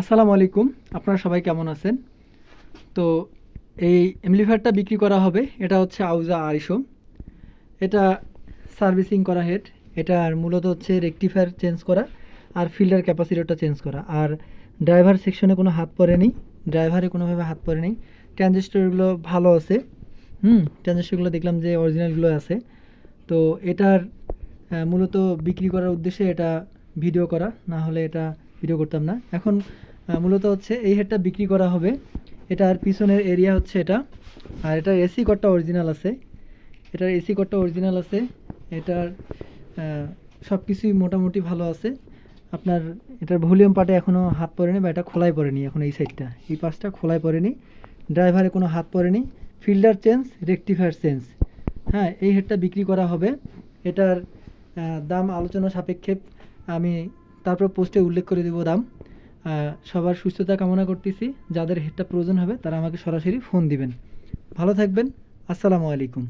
আসসালামু আলাইকুম। আপনারা সবাই কেমন আছেন? তো এই এমলিফায়ারটা বিক্রি করা হবে, এটা হচ্ছে আউজা আড়াইশো এটা সার্ভিসিং করা হেড এটার মূলত হচ্ছে রেকটিফায়ার চেঞ্জ করা আর ফিল্টার ক্যাপাসিটরটা চেঞ্জ করা। আর ড্রাইভার সেকশনে কোনো হাত পড়েনি, ড্রাইভারে কোনোভাবে হাত পড়েনি। ট্রানজিস্টরগুলো ভালো আছে, হুম, ট্রানজিস্টরগুলো দেখলাম যে অরিজিনালগুলো আছে। তো এটার মূলত বিক্রি করার উদ্দেশ্যে এটা ভিডিও করা, না হলে এটা ভিডিও করতাম না। এখন মূলত হচ্ছে এই হেডটা বিক্রি করা হবে। এটার পিছনের এরিয়া হচ্ছে এটা। আর এটার এসি কটটা অরিজিনাল আছে। এটার এসি কটটা অরিজিনাল আছে। এটার সব কিছুই মোটামুটি ভালো আছে। আপনার এটার ভলিউম পার্টে এখনও হাত পড়েনি বা এটা খোলাই পড়েনি এখন এই সাইডটা এই পাশটা খোলাই পড়েনি। ড্রাইভারে কোনো হাত পড়েনি। Filter change, rectifier change. হ্যাঁ এই হেডটা বিক্রি করা হবে। এটার দাম আলোচনা সাপেক্ষে আমি তারপর পোস্টে উল্লেখ করে দেবো দাম। সবার সুস্থতা কামনা করতেছি। যাদের হেডটা প্রয়োজন হবে, তারা আমাকে সরাসরি ফোন দিবেন। ভালো থাকবেন। আসসালামু আলাইকুম।